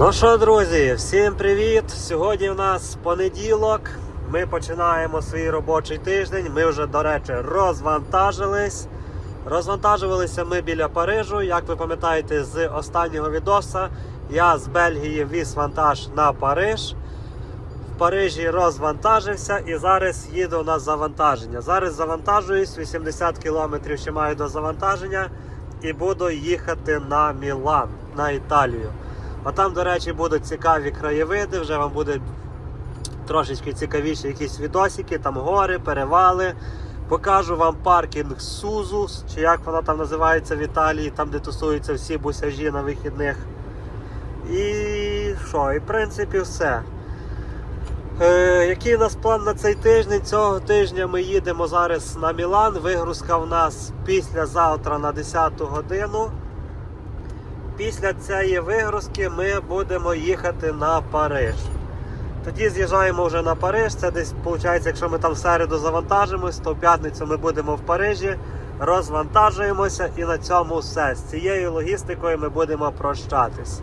Ну що, друзі, всім привіт! Сьогодні у нас понеділок. Ми починаємо свій робочий тиждень. Ми вже, до речі, розвантажились. Розвантажувалися ми біля Парижу. Як ви пам'ятаєте з останнього відоса, я з Бельгії віз вантаж на Париж. В Парижі розвантажився і зараз їду на завантаження. Зараз завантажуюсь, 80 км ще маю до завантаження і буду їхати на Мілан, на Італію. А там, до речі, будуть цікаві краєвиди, вже вам буде трошечки цікавіші якісь відосики, там гори, перевали. Покажу вам паркінг Сузус, чи як вона там називається в Італії, там де тусуються всі бусяжі на вихідних. І що, і в принципі все. Е, який у нас план на цей тиждень? Цього тижня ми їдемо зараз на Мілан. Вигрузка в нас післязавтра на 10 годину. Після цієї вигрузки ми будемо їхати на Париж. Тоді з'їжджаємо вже на Париж. Це десь, виходить, якщо ми там в середу завантажимось, то в п'ятницю ми будемо в Парижі, розвантажуємося і на цьому все. З цією логістикою ми будемо прощатись.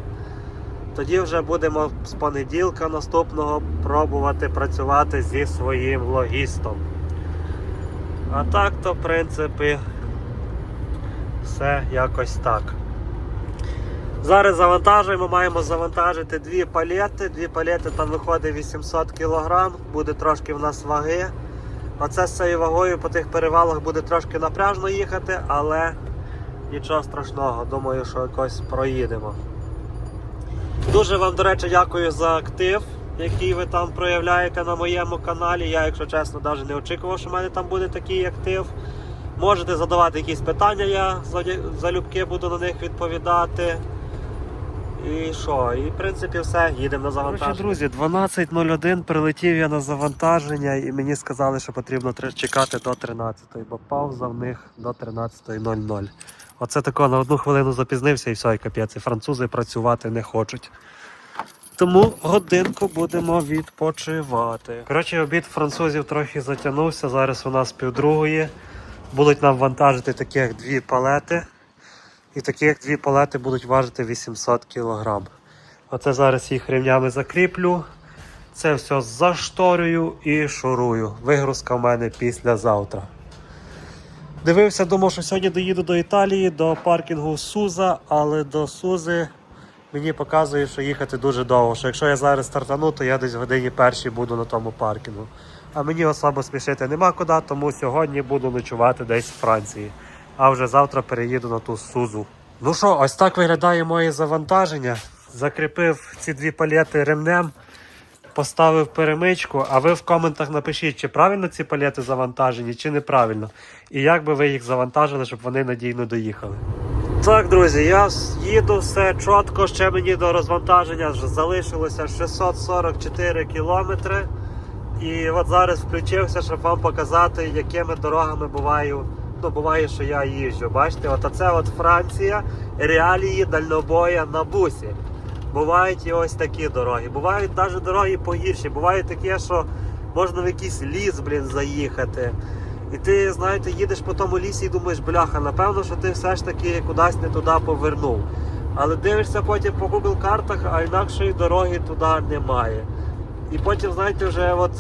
Тоді вже будемо з понеділка наступного пробувати працювати зі своїм логістом. А так то, в принципі, все якось так. Зараз завантажуємо, маємо завантажити дві палети. Дві палети там виходить 800 кг, буде трошки в нас ваги. Оце з цією вагою по тих перевалах буде трошки напряжно їхати, але нічого страшного, думаю, що якось проїдемо. Дуже вам, до речі, дякую за актив, який ви там проявляєте на моєму каналі. Я, якщо чесно, навіть не очікував, що в мене там буде такий актив. Можете задавати якісь питання, я залюбки буду на них відповідати. І що? І в принципі все, їдемо на завантаження. друзі, 12.01 прилетів я на завантаження і мені сказали, що потрібно чекати до 13-ї, бо пауза в них до 13.00. Оце тако на одну хвилину запізнився і все, і капець, і французи працювати не хочуть. Тому годинку будемо відпочивати. Коротше, обід французів трохи затягнувся. Зараз у нас півдругої. Будуть нам вантажити таких дві палети. І таких дві палети будуть важити 800 кг. Оце зараз їх ремнями закріплю. Це все зашторюю і шурую. Вигрузка в мене післязавтра. Дивився, думав, що сьогодні доїду до Італії, до паркінгу Суза, але до Сузи мені показує, що їхати дуже довго. Що якщо я зараз стартану, то я десь в годині першій буду на тому паркінгу. А мені особо спішити нема куди, тому сьогодні буду ночувати десь в Франції. А вже завтра переїду на ту Сузу. Ну що, ось так виглядає моє завантаження. Закріпив ці дві палети ремнем, поставив перемичку, а ви в коментах напишіть, чи правильно ці палети завантажені, чи неправильно. І як би ви їх завантажили, щоб вони надійно доїхали. Так, друзі, я їду все чітко. Ще мені до розвантаження залишилося 644 кілометри. І от зараз включився, щоб вам показати, якими дорогами буваю. Ну, буває, що я їжджу. Бачите, от це от Франція, реалії дальнобоя на бусі. Бувають і ось такі дороги. Бувають навіть дороги погірші. Буває таке, що можна в якийсь ліс, блін, заїхати. І ти, знаєте, їдеш по тому лісі і думаєш, бляха, напевно, що ти все ж таки кудись не туди повернув. Але дивишся потім по Google картах, а інакшої дороги туди немає. І потім, знаєте, вже от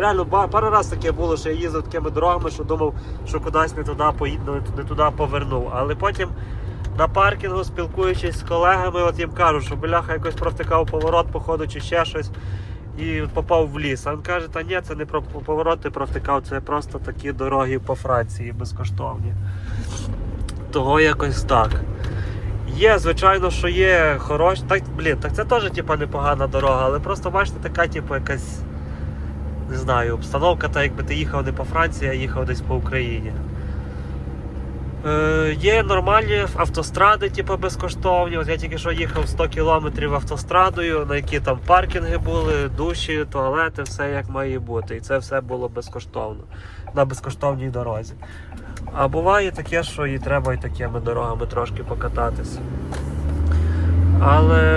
реально пару разів таке було, що я їздив такими дорогами, що думав, що кудись не туди поїду, не туди повернув. Але потім на паркінгу, спілкуючись з колегами, от їм кажу, що бляха якось провтикав поворот, походу, чи ще щось. І попав в ліс. А він каже, та ні, це не про повороти провтикав, це просто такі дороги по Франції безкоштовні. Того якось так. Є, звичайно, що є хороші. Так, блін, так це теж типа непогана дорога, але просто бачите, така, типу, якась. Не знаю, обстановка, так якби ти їхав не по Франції, а їхав десь по Україні. Е, є нормальні автостради, типу, безкоштовні. От я тільки що їхав 100 кілометрів автострадою, на які там паркінги були, душі, туалети, все як має бути. І це все було безкоштовно на безкоштовній дорозі. А буває таке, що і треба і такими дорогами трошки покататися. Але,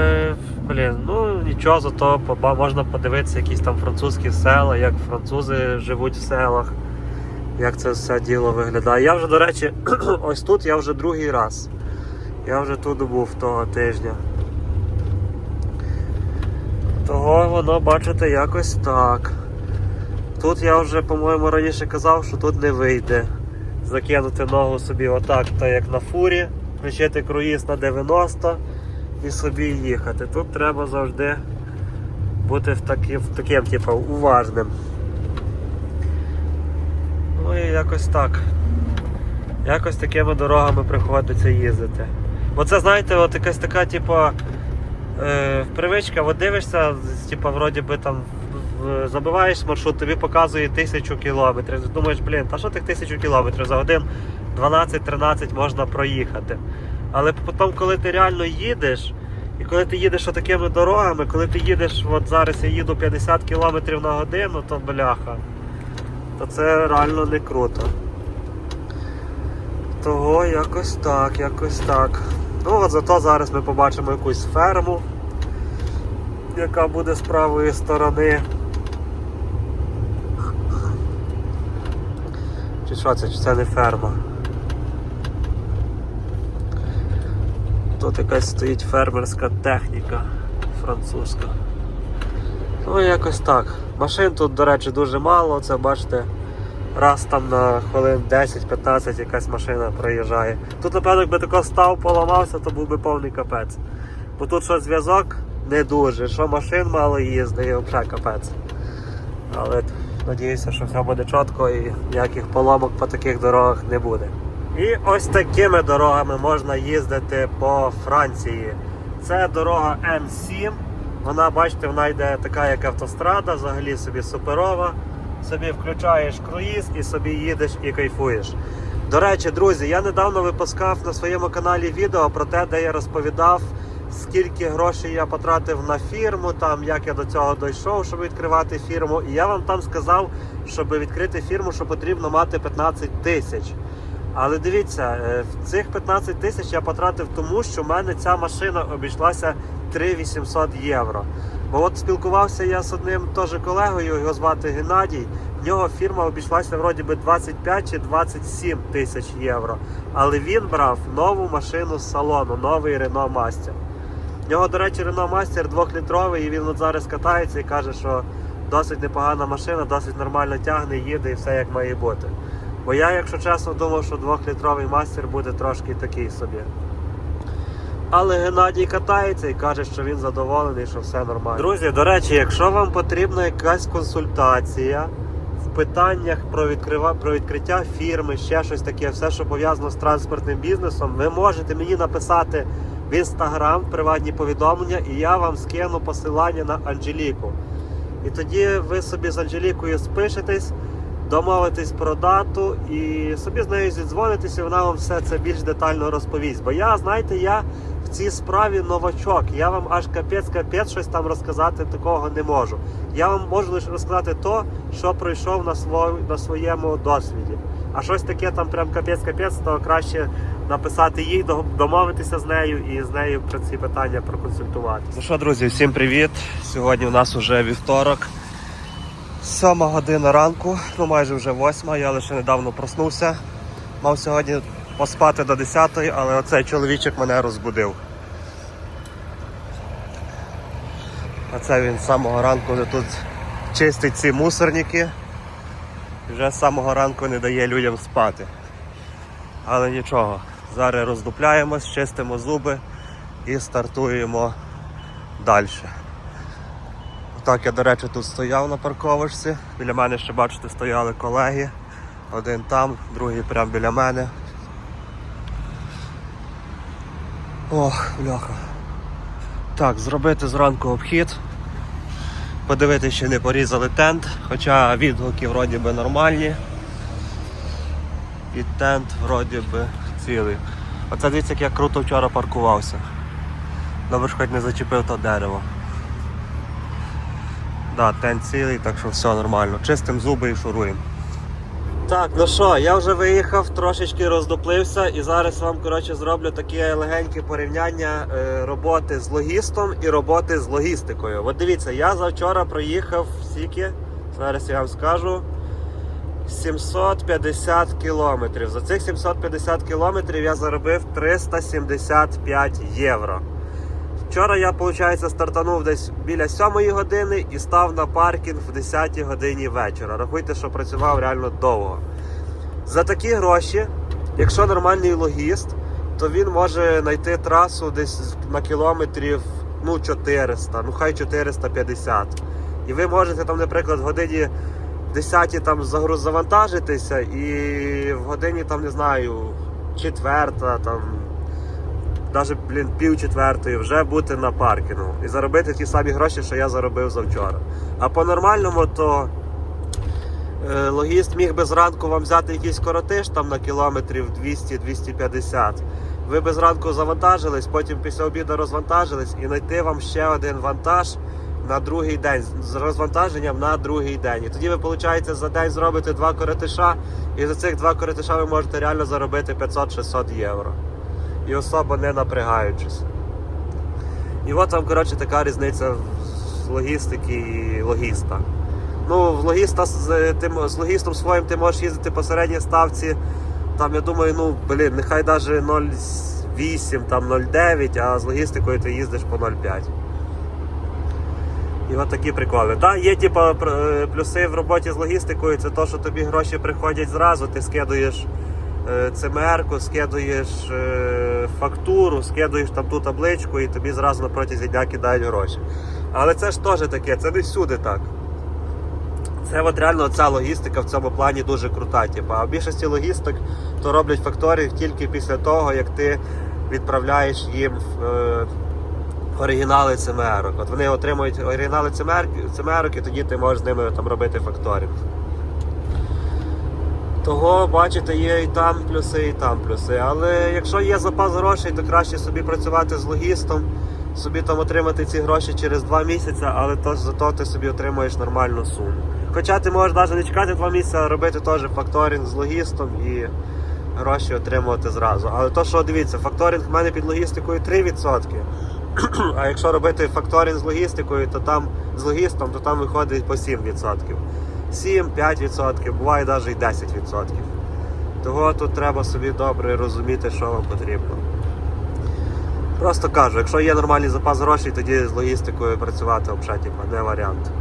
блін, ну нічого, зато можна подивитися якісь там французькі села, як французи живуть в селах, як це все діло виглядає. Я вже, до речі, ось тут я вже другий раз. Я вже тут був того тижня. Того воно, бачите, якось так. Тут я вже, по-моєму, раніше казав, що тут не вийде. Закинути ногу собі отак, так як на фурі, включити круїз на 90 і собі їхати. Тут треба завжди бути в такі, в таким, типу, уважним. Ну і якось так. Якось такими дорогами приходиться їздити. Бо це, знаєте, от якась така, типу, е, привичка, от дивишся, типу, вроді би там забиваєш маршрут, тобі показує тисячу кілометрів. Думаєш, блін, та що тих тисячу кілометрів за годин 12-13 можна проїхати. Але потім, коли ти реально їдеш, і коли ти їдеш такими дорогами, коли ти їдеш, от зараз я їду 50 км на годину, то бляха, то це реально не круто. Того якось так, якось так. Ну от зато зараз ми побачимо якусь ферму, яка буде з правої сторони. Чи що це? Чи це не ферма? Тут якась стоїть фермерська техніка французька. Ну якось так. Машин тут, до речі, дуже мало, це бачите, раз там на хвилин 10-15 якась машина проїжджає. Тут, напевно, якби тако став, поламався, то був би повний капець. Бо тут що зв'язок не дуже, що машин мало їздить, і взагалі капець. Але надіюся, що все буде чітко і ніяких поломок по таких дорогах не буде. І ось такими дорогами можна їздити по Франції. Це дорога М7. Вона, бачите, вона йде така, як автострада, взагалі собі суперова. Собі включаєш круїз і собі їдеш і кайфуєш. До речі, друзі, я недавно випускав на своєму каналі відео про те, де я розповідав, скільки грошей я потратив на фірму, там як я до цього дійшов, щоб відкривати фірму. І я вам там сказав, щоб відкрити фірму, що потрібно мати 15 тисяч. Але дивіться, е, в цих 15 тисяч я потратив тому, що в мене ця машина обійшлася 3800 євро. Бо от спілкувався я з одним теж колегою, його звати Геннадій. В нього фірма обійшлася вроді би 25 чи 27 тисяч євро. Але він брав нову машину з салону, новий Renault Master. В нього, до речі, Renault Master 2-літровий, і він от зараз катається і каже, що досить непогана машина, досить нормально тягне, їде і все як має бути. Бо я, якщо чесно, думав, що 2-літровий мастер буде трошки такий собі. Але Геннадій катається і каже, що він задоволений, що все нормально. Друзі, до речі, якщо вам потрібна якась консультація в питаннях про, відкрива... про відкриття фірми, ще щось таке, все, що пов'язано з транспортним бізнесом, ви можете мені написати в інстаграм приватні повідомлення, і я вам скину посилання на Анжеліку. І тоді ви собі з Анжелікою спишетесь, домовитесь про дату і собі з нею зідзвонитесь, і вона вам все це більш детально розповість. Бо я, знаєте, я в цій справі новачок. Я вам аж капець-капець щось там розказати такого не можу. Я вам можу лише розказати то, що пройшов на, сво... на своєму досвіді. А щось таке там прям капець-капець, то краще написати їй, домовитися з нею і з нею про ці питання проконсультуватися. Ну що, друзі, всім привіт! Сьогодні у нас вже вівторок. Сьома година ранку, ну майже вже восьма, я лише недавно проснувся. Мав сьогодні поспати до 10 але оцей чоловічок мене розбудив. Оце він з самого ранку вже тут чистить ці мусорники. Вже з самого ранку не дає людям спати. Але нічого, зараз роздупляємось, чистимо зуби і стартуємо далі. Так, я, до речі, тут стояв на парковочці. Біля мене ще, бачите, стояли колеги. Один там, другий прямо біля мене. Ох, бляха. Так, зробити зранку обхід. Подивитися, чи не порізали тент, хоча відгуки вроді би нормальні. І тент вроді би цілий. Оце дивіться, як я круто вчора паркувався. Добре, хоч не зачепив то дерево. Да, тент цілий, так що все нормально. Чистим зуби і шуруємо. Так, ну що, я вже виїхав, трошечки роздуплився і зараз вам коротше, зроблю таке легеньке порівняння е, роботи з логістом і роботи з логістикою. От дивіться, я завчора проїхав стільки, зараз я вам скажу. 750 кілометрів. За цих 750 кілометрів я заробив 375 євро. Вчора я, виходить, стартанув десь біля 7 години і став на паркінг в 10 годині вечора. Рахуйте, що працював реально довго. За такі гроші, якщо нормальний логіст, то він може знайти трасу десь на кілометрів ну, 400, ну хай 450. І ви можете там, наприклад, в годині 10 там загруз завантажитися, і в годині там, не знаю, четверта, там, навіть блін, пів четвертої вже бути на паркінгу і заробити ті самі гроші, що я заробив завчора. А по-нормальному, то е, логіст міг би зранку вам взяти якийсь коротиш там на кілометрів 200-250. Ви би зранку завантажились, потім після обіду розвантажились і знайти вам ще один вантаж на другий день з розвантаженням на другий день. І тоді ви, виходить, за день зробите два коротиша, і за цих два коротиша ви можете реально заробити 500-600 євро. І особо не напрягаючись. І от вам, коротше, така різниця з логістики і логіста. Ну, в логіста з, тим, з логістом своїм ти можеш їздити по середній ставці. Там, я думаю, ну, блін, нехай навіть 0,8, там 0,9, а з логістикою ти їздиш по 0,5. І от такі приколи. Так, є типу, е, плюси в роботі з логістикою, це те, що тобі гроші приходять зразу, ти скидуєш ЦМР-ку, скидуєш е, фактуру, скидуєш там ту табличку і тобі зразу на протязі дня кидають гроші. Але це ж теж таке, це не всюди так. Це от реально ця логістика в цьому плані дуже крута. Типу. А в більшості логістик то роблять факторинг тільки після того, як ти відправляєш їм е, оригінали ЦМР. От вони отримують оригінали ЦМР і тоді ти можеш з ними там робити факторинг. Того, бачите, є і там плюси, і там плюси. Але якщо є запас грошей, то краще собі працювати з логістом, собі там отримати ці гроші через 2 місяці, але то, зато ти собі отримуєш нормальну суму. Хоча ти можеш навіть не чекати 2 місяці, а робити теж факторинг з логістом і гроші отримувати зразу. Але то, що дивіться, факторинг в мене під логістикою 3%. А якщо робити факторинг з логістикою, то там з логістом, то там виходить по 7%. 7-5%, буває навіть і 10%. Того тут треба собі добре розуміти, що вам потрібно. Просто кажу, якщо є нормальний запас грошей, тоді з логістикою працювати взагалі типу, не варіант.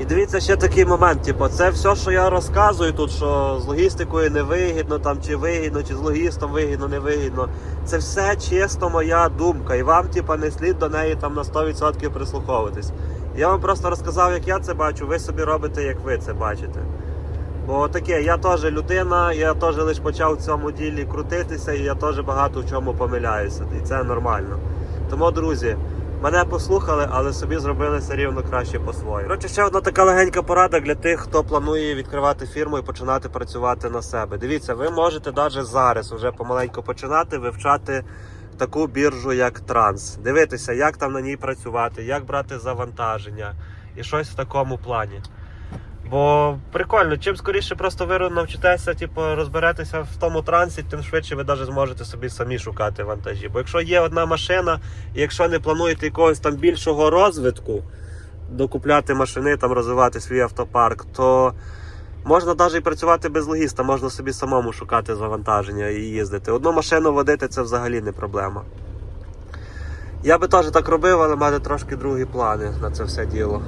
І дивіться ще такий момент, типу, це все, що я розказую тут, що з логістикою не вигідно, там, чи вигідно, чи з логістом вигідно, не вигідно. Це все чисто моя думка. І вам, типу, не слід до неї там на 100% прислуховуватись. Я вам просто розказав, як я це бачу, ви собі робите, як ви це бачите. Бо таке, я теж людина, я теж лише почав в цьому ділі крутитися, і я теж багато в чому помиляюся. І це нормально. Тому, друзі, мене послухали, але собі зробили все рівно краще по-своєму. Коротше, ще одна така легенька порада для тих, хто планує відкривати фірму і починати працювати на себе. Дивіться, ви можете навіть зараз вже помаленьку починати вивчати таку біржу, як Транс. Дивитися, як там на ній працювати, як брати завантаження і щось в такому плані. Бо прикольно, чим скоріше просто ви навчитеся, типу, розберетеся в тому трансі, тим швидше ви навіть зможете собі самі шукати вантажі. Бо якщо є одна машина, і якщо не плануєте якогось там більшого розвитку, докупляти машини, там розвивати свій автопарк, то можна навіть працювати без логіста, можна собі самому шукати завантаження і їздити. Одну машину водити це взагалі не проблема. Я би теж так робив, але в мене трошки другі плани на це все діло.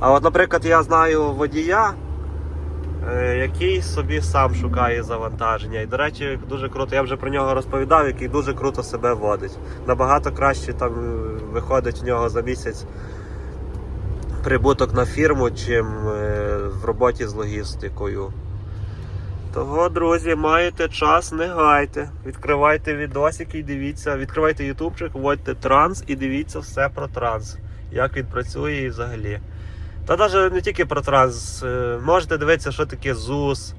А от, наприклад, я знаю водія, е, який собі сам шукає завантаження. І, до речі, дуже круто, я вже про нього розповідав, який дуже круто себе водить. Набагато краще там е, виходить в нього за місяць прибуток на фірму, чим е, в роботі з логістикою. Того, друзі, маєте час, не гайте. Відкривайте відосики і дивіться, відкривайте ютубчик, вводьте транс і дивіться все про транс. Як він працює і взагалі. Та навіть не тільки про транс. е, Можете дивитися, що таке ЗУС,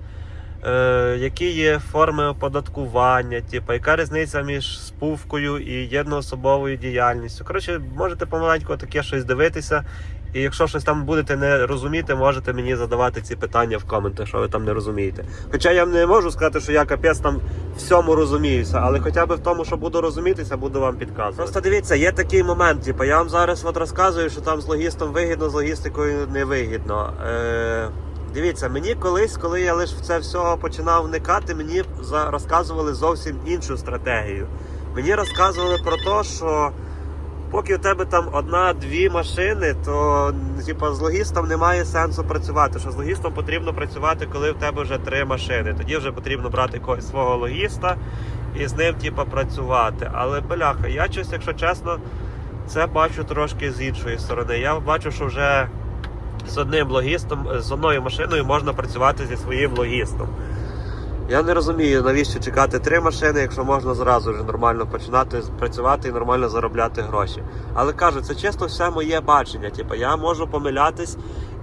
е, які є форми оподаткування, типу, яка різниця між спувкою і єдноособовою діяльністю. Коротше, можете помаленьку таке щось дивитися. І якщо щось там будете не розуміти, можете мені задавати ці питання в коментах, що ви там не розумієте. Хоча я не можу сказати, що я капець там всьому розуміюся, але хоча б в тому, що буду розумітися, буду вам підказувати. Просто дивіться, є такий момент, типу, я вам зараз от розказую, що там з логістом вигідно, з логістикою невигідно. Е, дивіться, мені колись, коли я лише в це все починав вникати, мені розказували зовсім іншу стратегію. Мені розказували про те, що Поки у тебе там одна-дві машини, то типу, з логістом немає сенсу працювати. Що з логістом потрібно працювати, коли в тебе вже три машини. Тоді вже потрібно брати якогось свого логіста і з ним типу, працювати. Але бляха, я щось, якщо чесно, це бачу трошки з іншої сторони. Я бачу, що вже з одним логістом, з одною машиною можна працювати зі своїм логістом. Я не розумію, навіщо чекати три машини, якщо можна зразу вже нормально починати працювати і нормально заробляти гроші. Але кажу, це чисто все моє бачення. Типу, я можу помилятись,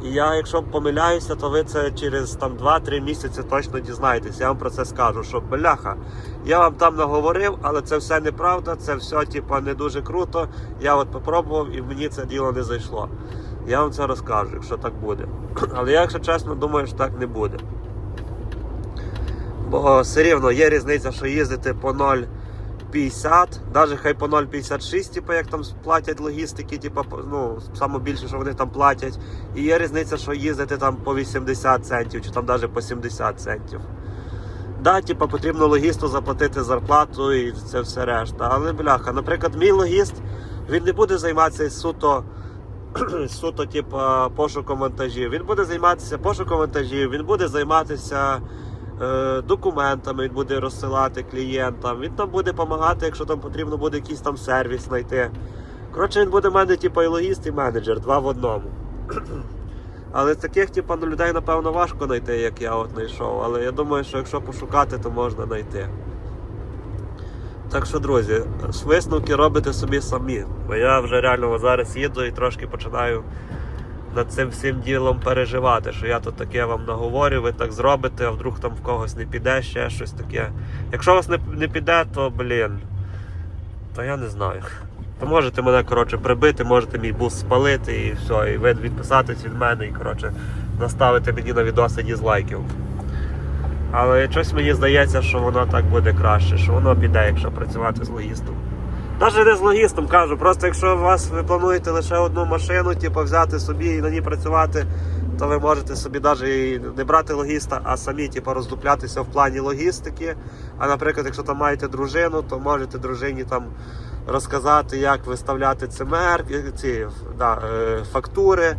і я, якщо помиляюся, то ви це через там 2-3 місяці точно дізнаєтесь. Я вам про це скажу, що бляха, я вам там наговорив, але це все неправда, це все типу, не дуже круто. Я от попробував і мені це діло не зайшло. Я вам це розкажу, якщо так буде. Але я, якщо чесно, думаю, що так не буде. Бо все рівно є різниця, що їздити по 0,50, навіть хай по 0,56, типу, як там платять логістики, типу, ну, саме більше, що вони там платять. І є різниця, що їздити там по 80 центів, чи там навіть по 70 центів. Да, типу, потрібно логісту заплатити зарплату і це все решта. Але бляха, наприклад, мій логіст він не буде займатися суто суто, типу, пошуком вантажів. Він буде займатися пошуком вантажів, він буде займатися документами, він буде розсилати клієнтам. Він там буде допомагати, якщо там потрібно буде якийсь там сервіс знайти. Коротше, він буде в мене, типу, і логіст, і менеджер, два в одному. Але таких, типу, ну, людей, напевно, важко знайти, як я от знайшов. Але я думаю, що якщо пошукати, то можна знайти. Так що, друзі, висновки робите собі самі. Бо я вже реально зараз їду і трошки починаю над цим всім ділом переживати, що я тут таке вам наговорю, ви так зробите, а вдруг там в когось не піде ще щось таке. Якщо у вас не, не піде, то блін. То я не знаю. То можете мене коротше, прибити, можете мій бус спалити і все, і ви відписатись від мене і коротше, наставити мені на відоси дізлайків. Але щось мені здається, що воно так буде краще, що воно піде, якщо працювати з логістом. Навіть не з логістом кажу, просто якщо у вас ви плануєте лише одну машину, типу, взяти собі і на ній працювати, то ви можете собі навіть і не брати логіста, а самі типу, роздуплятися в плані логістики. А наприклад, якщо там маєте дружину, то можете дружині там розказати, як виставляти ЦМР, ці да, е, фактури,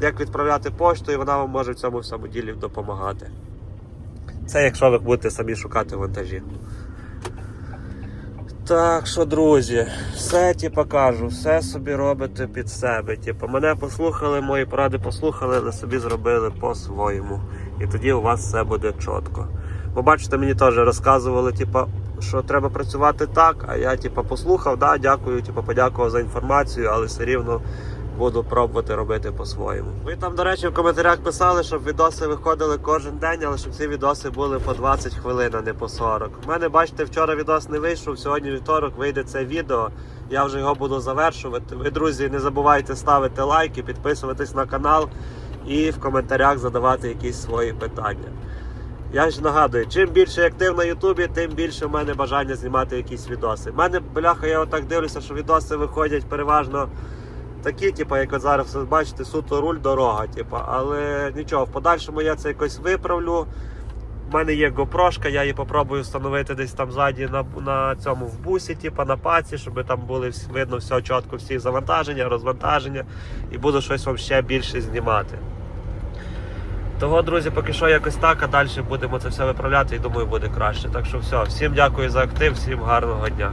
як відправляти пошту, і вона вам може в цьому всьому ділі допомагати. Це якщо ви будете самі шукати вантажі. Так що, друзі, все ті покажу, все собі робите під себе. Типу, мене послухали, мої поради послухали, але собі зробили по-своєму. І тоді у вас все буде чітко. Бо бачите, мені теж розказували, типу, що треба працювати так, а я типу, послухав, да, дякую, типу, подякував за інформацію, але все рівно буду пробувати робити по-своєму. Ви там, до речі, в коментарях писали, щоб відоси виходили кожен день, але щоб ці відоси були по 20 хвилин, а не по 40. У мене, бачите, вчора відос не вийшов, сьогодні вівторок вийде це відео. Я вже його буду завершувати. Ви, друзі, не забувайте ставити лайки, підписуватись на канал і в коментарях задавати якісь свої питання. Я ж нагадую, чим більше актив на Ютубі, тим більше в мене бажання знімати якісь відоси. У мене, бляха, я отак дивлюся, що відоси виходять переважно такі, типу, як от зараз бачите, суто руль дорога. Типу. Але нічого, в подальшому я це якось виправлю. У мене є GoPro, я її попробую встановити десь там ззаді на, на цьому в бусі, типу, на паці, щоб там були видно все чітко, всі завантаження, розвантаження, і буду щось вам ще більше знімати. Того, друзі, поки що якось так, а далі будемо це все виправляти і думаю, буде краще. Так що все, всім дякую за актив, всім гарного дня.